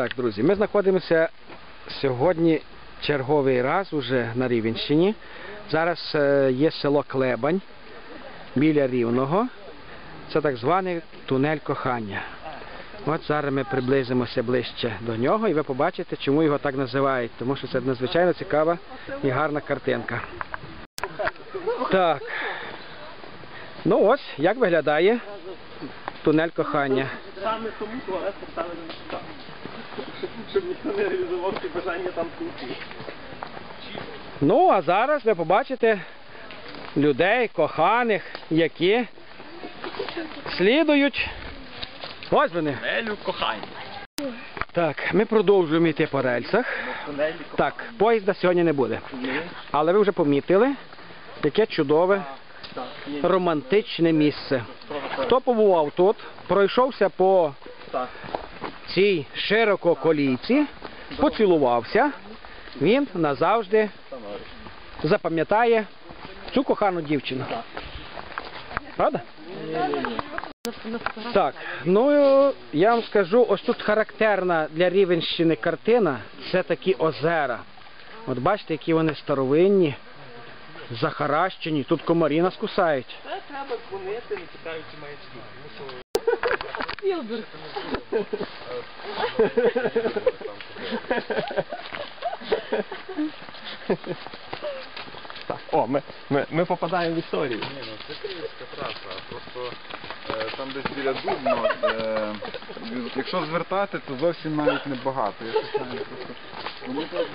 Так, друзі, ми знаходимося сьогодні черговий раз уже на Рівенщині. Зараз е, є село Клебань біля Рівного. Це так званий тунель кохання. От зараз ми приблизимося ближче до нього і ви побачите, чому його так називають. Тому що це надзвичайно цікава і гарна картинка. Так. Ну ось, як виглядає тунель кохання. Саме тому туалет поставили на. Щоб ніхто не реалізував ці бажання там кухні. Ну, а зараз ви побачите людей, коханих, які слідують. Ось вони. Елю кохання. Так, ми продовжуємо йти по рельсах. Так, поїзда сьогодні не буде. Але ви вже помітили, яке чудове, романтичне місце. Хто побував тут, пройшовся по Так. Цій ширококолійці, поцілувався, він назавжди запам'ятає цю кохану дівчину. Правда? Так, ну я вам скажу, ось тут характерна для Рівенщини картина, це такі озера. От бачите, які вони старовинні, захаращені, тут комарі нас кусають. Треба дзвонити, не чекаючи маячки. Так, о, ми, ми, ми попадаємо в історію. Ні, ну це київська траса, просто е, там десь біля Дубно, е, якщо звертати, то зовсім навіть небагато. Я щось просто. Вони так